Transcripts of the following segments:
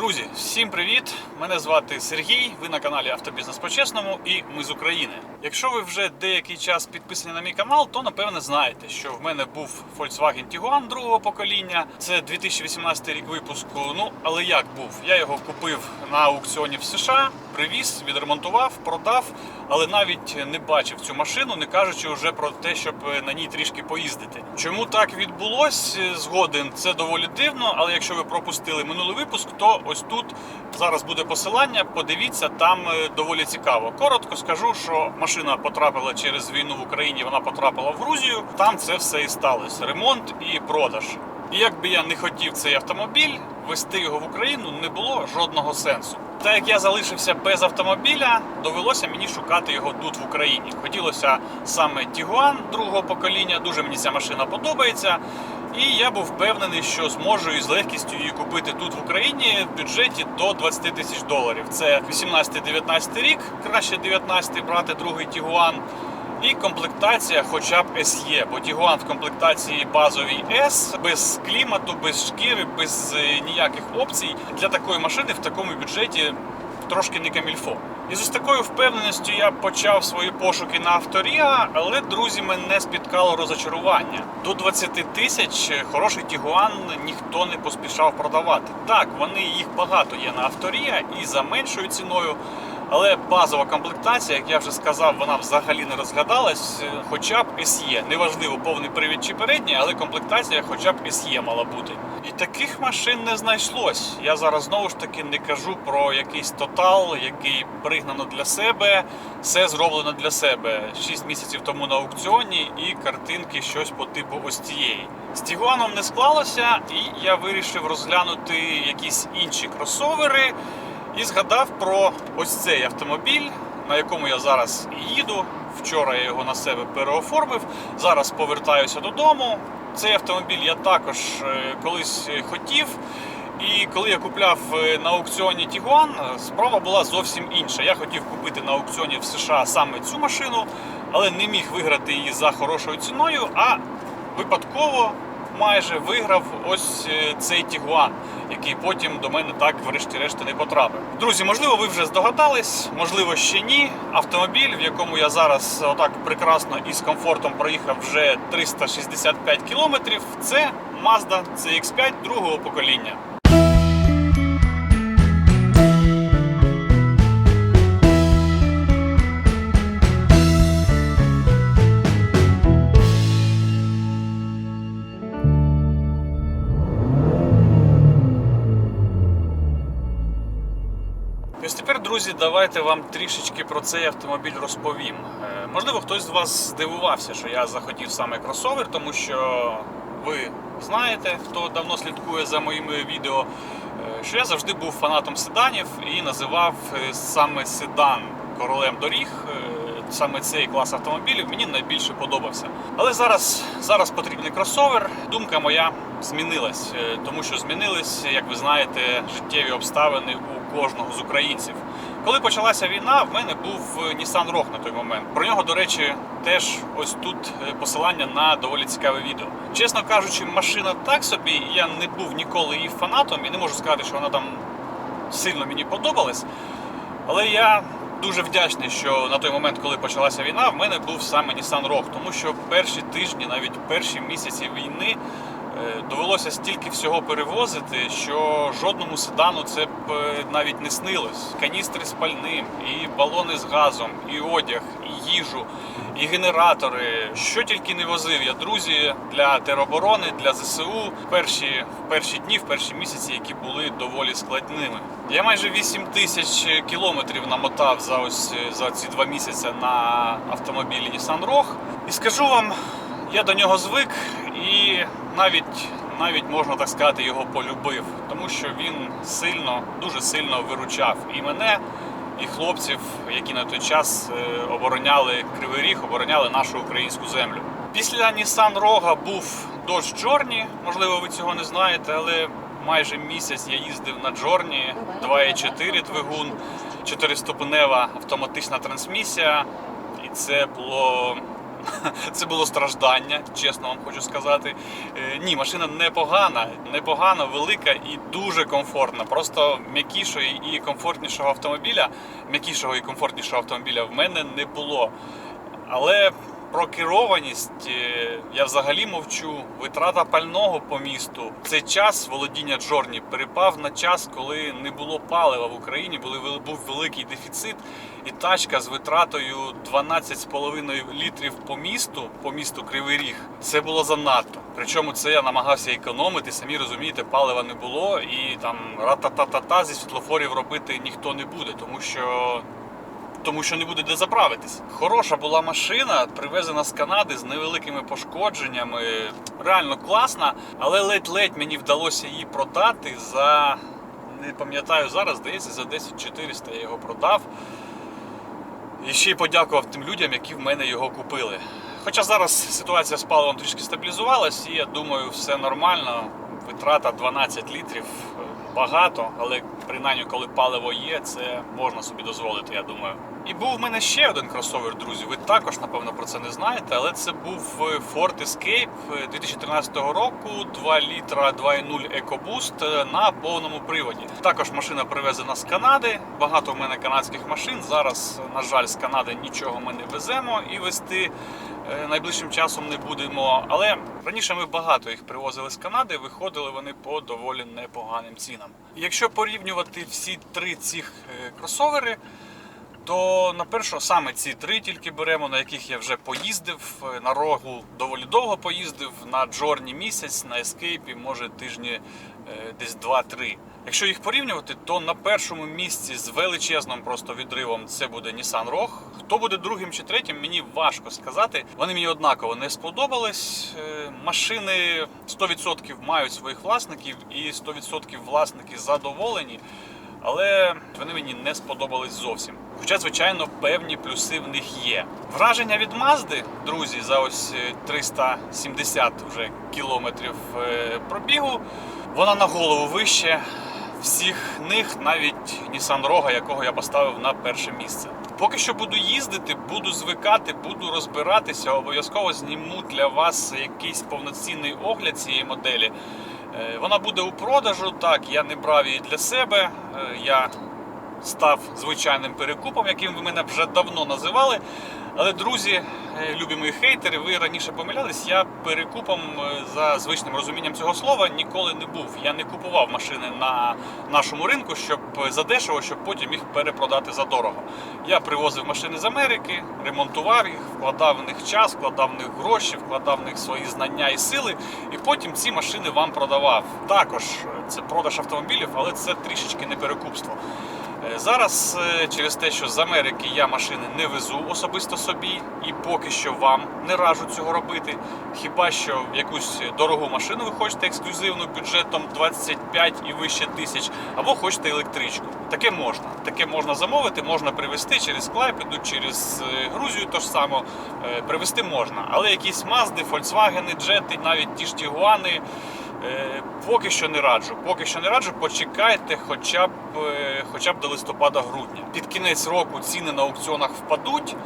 Друзі, всім привіт! Мене звати Сергій. Ви на каналі Автобізнес по-чесному і ми з України. Якщо ви вже деякий час підписані на мій канал, то напевне знаєте, що в мене був Volkswagen Tiguan другого покоління. Це 2018 рік випуску. Ну але як був? Я його купив на аукціоні в США, привіз, відремонтував, продав, але навіть не бачив цю машину, не кажучи вже про те, щоб на ній трішки поїздити. Чому так відбулось згоден? Це доволі дивно, але якщо ви пропустили минулий випуск, то ось тут зараз буде посилання. Подивіться, там е, доволі цікаво. Коротко скажу, що машина потрапила через війну в Україні. Вона потрапила в Грузію. Там це все і сталося: ремонт і продаж. І як я не хотів цей автомобіль, вести його в Україну не було жодного сенсу. Так як я залишився без автомобіля, довелося мені шукати його тут в Україні. Хотілося саме Тігуан другого покоління. Дуже мені ця машина подобається. І я був впевнений, що зможу із легкістю її купити тут в Україні в бюджеті до 20 тисяч доларів. Це 18-19 рік, краще 19 брати другий Tiguan. І комплектація хоча б SE, бо Tiguan в комплектації базовій S, без клімату, без шкіри, без е, ніяких опцій для такої машини в такому бюджеті трошки не камільфо. І з ось такою впевненістю я почав свої пошуки на авторія, але друзі мене спіткало розочарування. До 20 тисяч хороший Тігуан ніхто не поспішав продавати. Так, вони їх багато є на авторія і за меншою ціною. Але базова комплектація, як я вже сказав, вона взагалі не розглядалась. е, Хоча б SE. Неважливо, повний привід чи передній, але комплектація хоча б SE мала бути. І таких машин не знайшлось. Я зараз знову ж таки не кажу про якийсь тотал, який пригнано для себе. Все зроблено для себе. 6 місяців тому на аукціоні і картинки щось по типу ось цієї. З Тігуаном не склалося, і я вирішив розглянути якісь інші кросовери. І згадав про ось цей автомобіль, на якому я зараз їду. Вчора я його на себе переоформив. Зараз повертаюся додому. Цей автомобіль я також е, колись хотів. І коли я купляв е, на аукціоні Tiguan, справа була зовсім інша. Я хотів купити на аукціоні в США саме цю машину, але не міг виграти її за хорошою ціною. А випадково майже виграв ось е, цей Тігуан, який потім до мене так врешті-решт не потрапив. Друзі, можливо, ви вже здогадались, можливо, ще ні. Автомобіль, в якому я зараз отак прекрасно і з комфортом проїхав вже 365 кілометрів, це Mazda CX-5 другого покоління. Друзі, давайте вам трішечки про цей автомобіль розповім. Е, Можливо, хтось з вас здивувався, що я захотів саме кросовер, тому що ви знаєте, хто давно слідкує за моїми відео, е, що я завжди був фанатом седанів і називав е, саме седан королем доріг. Саме цей клас автомобілів мені найбільше подобався. Але зараз, зараз потрібний кросовер. Думка моя змінилась, тому що змінились, як ви знаєте, життєві обставини у кожного з українців. Коли почалася війна, в мене був е, Nissan Rogue на той момент. Про нього, до речі, теж ось тут е, посилання на доволі цікаве відео. Чесно кажучи, машина так собі. Я не був ніколи її фанатом і не можу сказати, що вона там сильно мені подобалась. Але я дуже вдячний, що на той момент, коли почалася війна, в мене був саме Nissan Rogue, тому що перші тижні, навіть перші місяці війни, довелося стільки всього перевозити, що жодному седану це б е, навіть не снилось. Каністри з пальним, і балони з газом, і одяг, і їжу, і генератори. Що тільки не возив я, друзі, для тероборони, для ЗСУ в перші, в перші дні, в перші місяці, які були доволі складними. Я майже 8 тисяч кілометрів намотав за ось за ці два місяці на автомобілі Nissan Rogue. І скажу вам, я до нього звик і навіть навіть можна так сказати, його полюбив, тому що він сильно, дуже сильно виручав і мене, і хлопців, які на той час е, обороняли Кривий Ріг, обороняли нашу українську землю. Після Nissan Rogue був Dodge Journey, можливо, ви цього не знаєте, але майже місяць я їздив на Journey, 2,4 двигун, 4-ступенева автоматична трансмісія. І це було це було страждання, чесно вам хочу сказати. Е, Ні, машина непогана, непогана, велика і дуже комфортна. Просто м'якішого і комфортнішого автомобіля, м'якішого і комфортнішого автомобіля в мене не було. Але про керованість е, я взагалі мовчу. Витрата пального по місту. Цей час володіння Джорні перепав на час, коли не було палива в Україні, були, був великий дефіцит, і тачка з витратою 12,5 літрів по місту, по місту Кривий Ріг, це було занадто. Причому це я намагався економити. Самі розумієте, палива не було, і там ра-та-та-та-та зі світлофорів робити ніхто не буде, тому що тому що не буде де заправитись. Хороша була машина, привезена з Канади з невеликими пошкодженнями. Реально класна, але ледь-ледь мені вдалося її продати за. Не пам'ятаю зараз, здається, за 10 400 я його продав. І ще й подякував тим людям, які в мене його купили. Хоча зараз ситуація з паливом трішки стабілізувалась, і я думаю, все нормально. Витрата 12 літрів е, багато, але принаймні, коли паливо є, це можна собі дозволити, я думаю. І був в мене ще один кросовер, друзі. Ви також, напевно, про це не знаєте, але це був е, Ford Escape е, 2013 року, 2 літра 2.0 EcoBoost е, на повному приводі. Також машина привезена з Канади. Багато в мене канадських машин. Зараз, на жаль, з Канади нічого ми не веземо і вести е, найближчим часом не будемо. Але раніше ми багато їх привозили з Канади, виходили вони по доволі непоганим цінам. Якщо порівнювати всі три цих е, кросовери, то на першу саме ці три тільки беремо, на яких я вже поїздив. Е, На рогу доволі довго поїздив, на Джорні місяць, на ескейпі, може тижні е, десь 2-3. Якщо їх порівнювати, то на першому місці з величезним просто відривом це буде Nissan Rogue. Хто буде другим чи третім, мені важко сказати. Вони мені однаково не сподобались. Е, Машини 100% мають своїх власників, і 100% власники задоволені. Але вони мені не сподобались зовсім. Хоча, звичайно, певні плюси в них є. Враження від Мазди, друзі, за ось е, 370 вже кілометрів е, пробігу. Вона на голову вище всіх них, навіть Nissan Rogue, якого я поставив на перше місце. Поки що буду їздити, буду звикати, буду розбиратися. Обов'язково зніму для вас якийсь повноцінний огляд цієї моделі. Е, Вона буде у продажу. Так, я не брав її для себе. Е, Я став звичайним перекупом, яким ви мене вже давно називали. Але, друзі, е, любі мої хейтери, ви раніше помилялись. Я перекупом е, за звичним розумінням цього слова ніколи не був. Я не купував машини на нашому ринку, щоб задешево, щоб потім їх перепродати за дорого. Я привозив машини з Америки, ремонтував їх, вкладав в них час, вкладав в них гроші, вкладав в них свої знання і сили, і потім ці машини вам продавав. Також е, це продаж автомобілів, але це трішечки не перекупство. Е, Зараз е, через те, що з Америки я машини не везу особисто собі, і поки що вам не раджу цього робити. Хіба що якусь дорогу машину ви хочете ексклюзивну бюджетом 25 і вище тисяч, або хочете електричку. Таке можна. Таке можна замовити, можна привезти через Клайпеду, через е, Грузію то ж само привезти можна. Але якісь Мазди, Фольксвагени, Джети, навіть ті ж Тігуани. Е, Поки що не раджу. Поки що не раджу. Почекайте хоча б е, хоча б до листопада-грудня. Під кінець року ціни на аукціонах впадуть,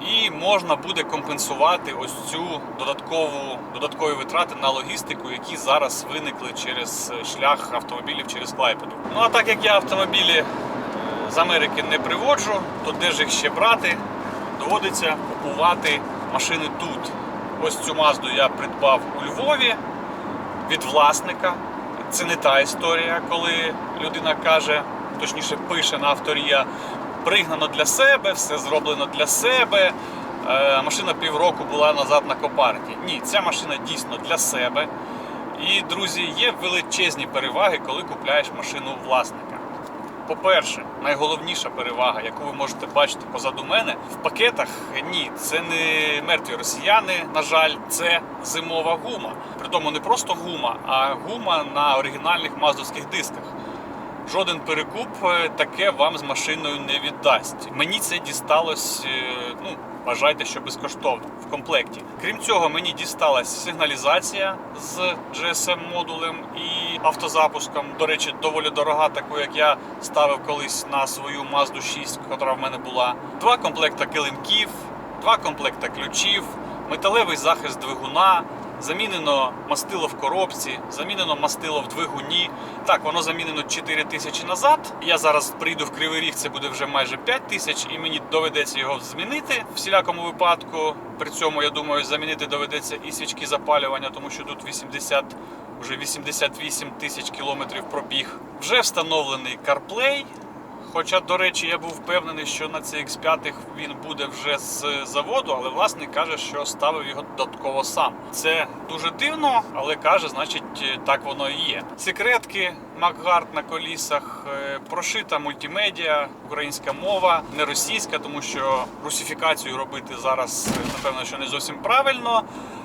і можна буде компенсувати ось цю додаткову додаткові витрати на логістику, які зараз виникли через е, шлях автомобілів через Клайпеду. Ну а так як я автомобілі з Америки не приводжу, то де ж їх ще брати? Доводиться купувати машини тут. Ось цю мазду я придбав у Львові від власника. Це не та історія, коли людина каже, точніше пише на авторія, пригнано для себе, все зроблено для себе. Е, Машина півроку була назад на копарті. Ні, ця машина дійсно для себе. І, друзі, є величезні переваги, коли купляєш машину власника. По-перше, найголовніша перевага, яку ви можете бачити позаду мене, в пакетах ні, це не мертві росіяни, на жаль, це зимова гума. Притому не просто гума, а гума на оригінальних маздовських дисках. Жоден перекуп е, таке вам з машиною не віддасть. Мені це дісталось, е, ну вважайте, що безкоштовно в комплекті. Крім цього, мені дісталась сигналізація з GSM-модулем і автозапуском. До речі, доволі дорога, таку як я ставив колись на свою Mazda 6, яка в мене була. Два комплекта килимків, два комплекта ключів, металевий захист двигуна, замінено мастило в коробці, замінено мастило в двигуні. Так, воно замінено 4 тисячі назад. Я зараз прийду в Кривий Ріг, це буде вже майже 5 тисяч, і мені доведеться його змінити в всілякому випадку. При цьому, я думаю, замінити доведеться і свічки запалювання, тому що тут 80, вже 88 тисяч кілометрів пробіг. Вже встановлений CarPlay. Хоча, до речі, я був впевнений, що на CX5 він буде вже з заводу, але власник каже, що ставив його додатково сам. Це дуже дивно, але каже, значить, так воно і є. Секретки Макгард на колісах, е, прошита мультимедіа, українська мова, не російська, тому що русифікацію робити зараз, е, напевно, що не зовсім правильно.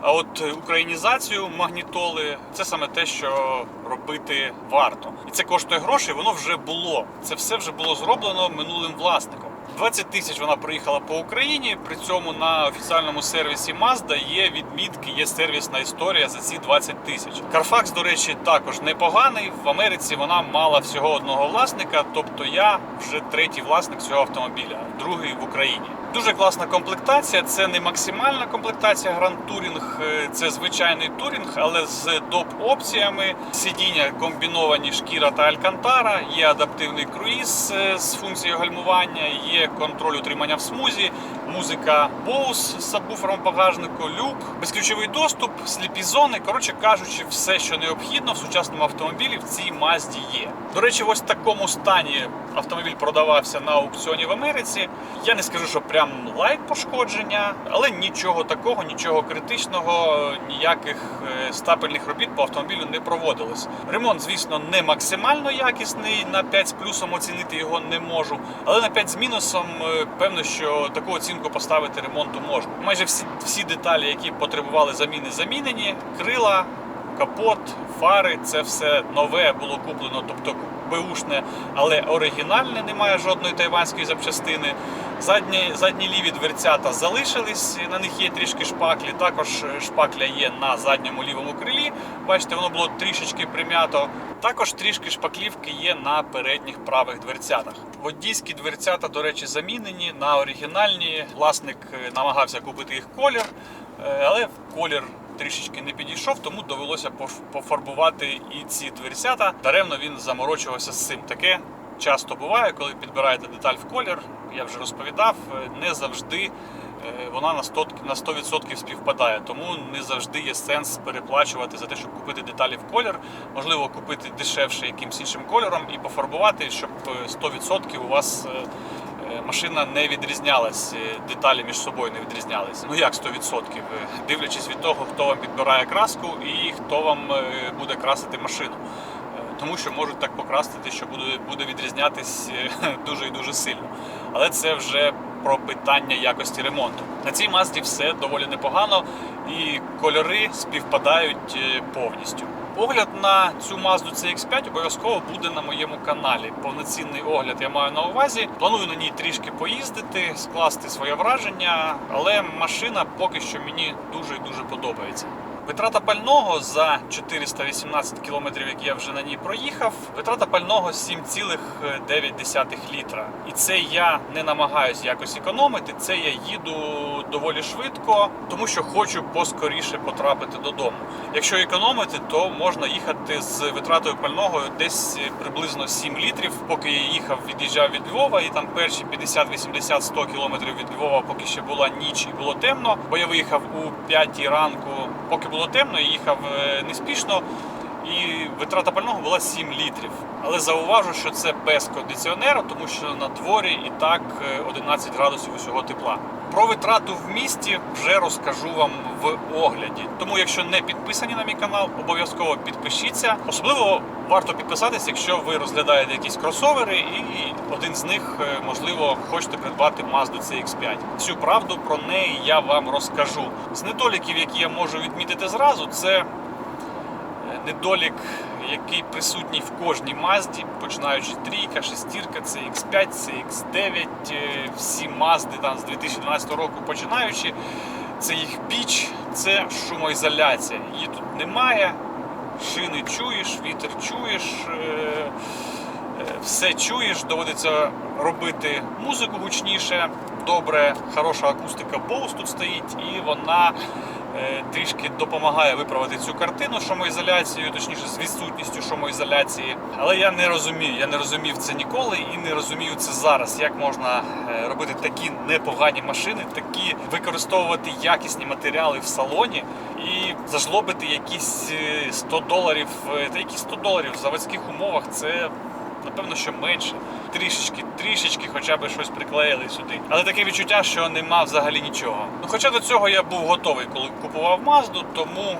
А от українізацію магнітоли це саме те, що робити варто. І це коштує грошей, воно вже було. Це все вже було зроблено минулим власником. 20 тисяч вона проїхала по Україні. При цьому на офіціальному сервісі Mazda є відмітки, є сервісна історія за ці 20 тисяч. Carfax, до речі, також непоганий. В Америці вона мала всього одного власника, тобто я вже третій власник цього автомобіля, другий в Україні. Дуже класна комплектація. Це не максимальна комплектація Grand Touring, е, це звичайний турінг, але з доп-опціями. Сидіння комбіновані шкіра та алькантара, є адаптивний круїз е, з функцією гальмування, є контроль утримання в смузі, музика Bose з сабвуфером багажнику, люк, безключовий доступ, сліпі зони. Коротше кажучи, все, що необхідно в сучасному автомобілі, в цій Мазді є. До речі, ось в такому стані автомобіль продавався на аукціоні в Америці. Я не скажу, що прям лайт пошкодження, але нічого такого, нічого критичного, ніяких е, стапельних робіт по автомобілю не проводилось. Ремонт, звісно, не максимально якісний. На 5 з плюсом оцінити його не можу, але на 5 з мінусом е, певно, що таку оцінку поставити ремонту можна. Майже всі, всі деталі, які потребували заміни, замінені. Крила, капот, фари це все нове було куплено, тобто беушне, але оригінальне, немає жодної тайванської запчастини. Задні, задні ліві дверцята залишились, на них є трішки шпаклі. Також шпакля є на задньому лівому крилі. Бачите, воно було трішечки прим'ято. Також трішки шпаклівки є на передніх правих дверцятах. Водійські дверцята, до речі, замінені на оригінальні. Власник е, намагався купити їх колір, е, але колір трішечки не підійшов, тому довелося пофарбувати і ці дверцята. Даремно він заморочувався з цим. Таке часто буває, коли підбираєте деталь в колір. Я вже розповідав, е, не завжди е, вона на 100%, на 100% співпадає, тому не завжди є сенс переплачувати за те, щоб купити деталі в колір. Можливо, купити дешевше якимсь іншим кольором і пофарбувати, щоб е, 100% у вас. Машина не відрізнялась, е, деталі між собою не відрізнялися. Ну як 100%? Е, Дивлячись від того, хто вам підбирає краску і хто вам е, буде красити машину. Тому що можуть так покрасити, що буде, буде відрізнятись дуже і дуже сильно. Але це вже про питання якості ремонту. На цій Мазді все доволі непогано, і кольори співпадають повністю. Огляд на цю Mazda CX5 обов'язково буде на моєму каналі. Повноцінний огляд я маю на увазі. Планую на ній трішки поїздити, скласти своє враження, але машина поки що мені дуже і дуже подобається. Витрата пального за 418 кілометрів, які я вже на ній проїхав. Витрата пального 7,9 літра. І це я не намагаюся якось економити. Це я їду доволі швидко, тому що хочу поскоріше потрапити додому. Якщо економити, то можна їхати з витратою пального десь приблизно 7 літрів. Поки я їхав, від'їжджав від Львова, і там перші 50, 80, 100 кілометрів від Львова, поки ще була ніч і було темно. Бо я виїхав у 5 ранку, поки було темно, я їхав е, неспішно. І витрата пального була 7 літрів. Але зауважу, що це без кондиціонера, тому що на дворі і так е, 11 градусів усього тепла. Про витрату в місті вже розкажу вам в огляді. Тому, якщо не підписані на мій канал, обов'язково підпишіться. Особливо варто підписатись, якщо ви розглядаєте якісь кросовери, і один з них, е, можливо, хочете придбати Mazda CX5. Всю правду про неї я вам розкажу. З недоліків, які я можу відмітити зразу, це недолік, який присутній в кожній Мазді, починаючи трійка, шестірка, CX5, CX9, е, всі Мазди там з 2012 року починаючи. Це їх піч, це шумоізоляція. Її тут немає. Шини чуєш, вітер чуєш. е, все чуєш, доводиться робити музику гучніше, добре, хороша акустика Bose тут стоїть, і вона е, трішки допомагає виправити цю картину шумоізоляцією, точніше з відсутністю шумоізоляції. Але я не розумію, я не розумів це ніколи і не розумію це зараз. Як можна е, робити такі непогані машини, такі використовувати якісні матеріали в салоні і зажлобити якісь е, 100 доларів, е, та які 100 доларів в заводських умовах це. Напевно, що менше. Трішечки, трішечки хоча б щось приклеїли сюди. Але таке відчуття, що нема взагалі нічого. Ну, хоча до цього я був готовий, коли купував Мазду, тому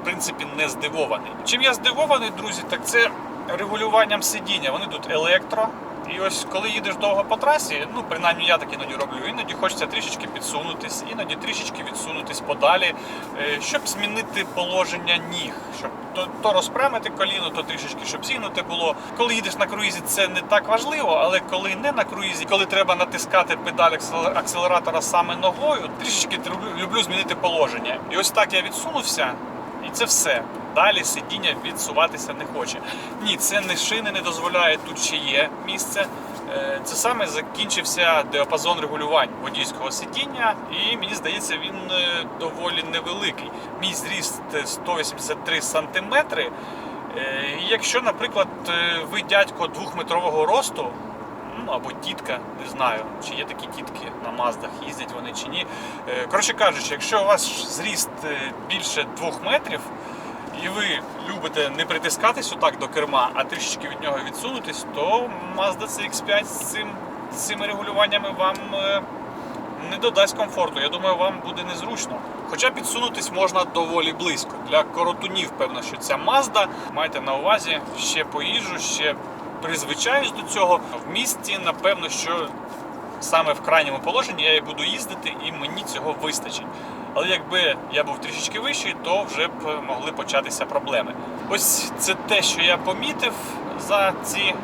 в принципі не здивований. Чим я здивований, друзі, так це регулюванням сидіння. Вони тут електро. І ось коли їдеш довго по трасі, ну принаймні я так іноді роблю, іноді хочеться трішечки підсунутись, іноді трішечки відсунутись подалі, е, щоб змінити положення ніг, щоб то, то розпрямити коліно, то трішечки, щоб зігнуте було. Коли їдеш на круїзі, це не так важливо, але коли не на круїзі, коли треба натискати педаль акселе- акселератора саме ногою, трішечки люблю змінити положення. І ось так я відсунувся, і це все. Далі сидіння відсуватися не хоче. Ні, це не шини не дозволяє, тут ще є місце. Е, Це саме закінчився діапазон регулювань водійського сидіння, і мені здається, він е, доволі невеликий. Мій зріст е, 183 сантиметри. Е, Якщо, наприклад, ви дядько двохметрового росту, ну або тітка, не знаю, чи є такі тітки на маздах, їздять вони чи ні. Коротше кажучи, якщо у вас зріст більше двох метрів, і ви любите не притискатись отак до керма, а трішечки від нього відсунутись, то Mazda CX5 з, цим, з цими регулюваннями вам е, не додасть комфорту. Я думаю, вам буде незручно. Хоча підсунутись можна доволі близько. Для коротунів, певно, що ця Mazda. Майте на увазі, ще поїжджу, ще призвичаюсь до цього. В місті, напевно, що саме в крайньому положенні я і буду їздити, і мені цього вистачить. Але якби я був трішечки вищий, то вже б могли початися проблеми. Ось це те, що я помітив за ці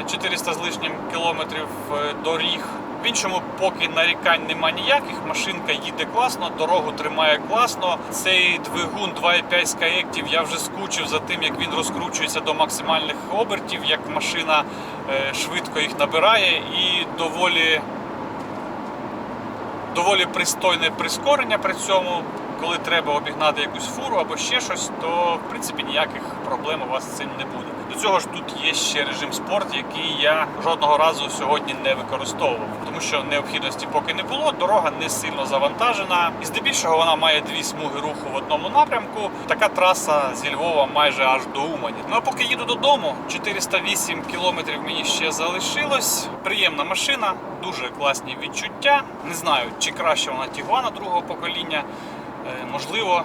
е, 400 з лишнім кілометрів е, доріг. В іншому поки нарікань нема ніяких. Машинка їде класно, дорогу тримає класно. Цей двигун 2.5 Skyactiv, я вже скучив за тим, як він розкручується до максимальних обертів, як машина е, швидко їх набирає і доволі доволі пристойне прискорення при цьому. Коли треба обігнати якусь фуру або ще щось, то в принципі ніяких проблем у вас з цим не буде. До цього ж тут є ще режим спорт, який я жодного разу сьогодні не використовував, тому що необхідності поки не було. Дорога не сильно завантажена, і здебільшого вона має дві смуги руху в одному напрямку. Така траса зі Львова майже аж до Умані. Ну а поки їду додому, 408 кілометрів мені ще залишилось. Приємна машина, дуже класні відчуття. Не знаю, чи краще вона Тігуана другого покоління. Е, Можливо,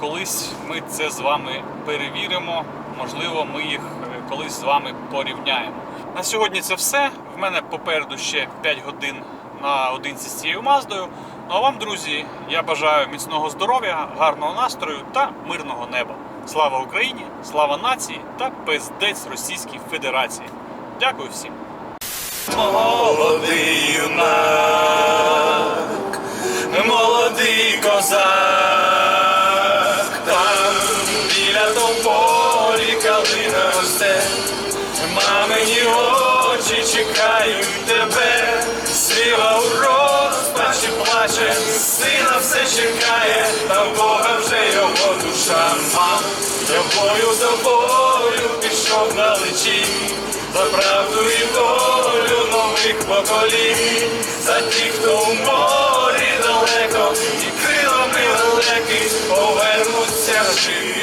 колись ми це з вами перевіримо. Можливо, ми їх е, колись з вами порівняємо. На сьогодні це все. В мене попереду ще 5 годин на одинці з цією маздою. Ну а вам, друзі, я бажаю міцного здоров'я, гарного настрою та мирного неба. Слава Україні, слава нації та пиздець Російській Федерації. Дякую всім. Молодий юнак, росте, мамині очі чекають тебе, сліва у розпачі плаче, сина все чекає, та в Бога вже його душа мам, я бою за волю пішов на личі. За правду і волю нових поколінь, за ті, хто у морі далеко, і крилами далекі повернуться живі.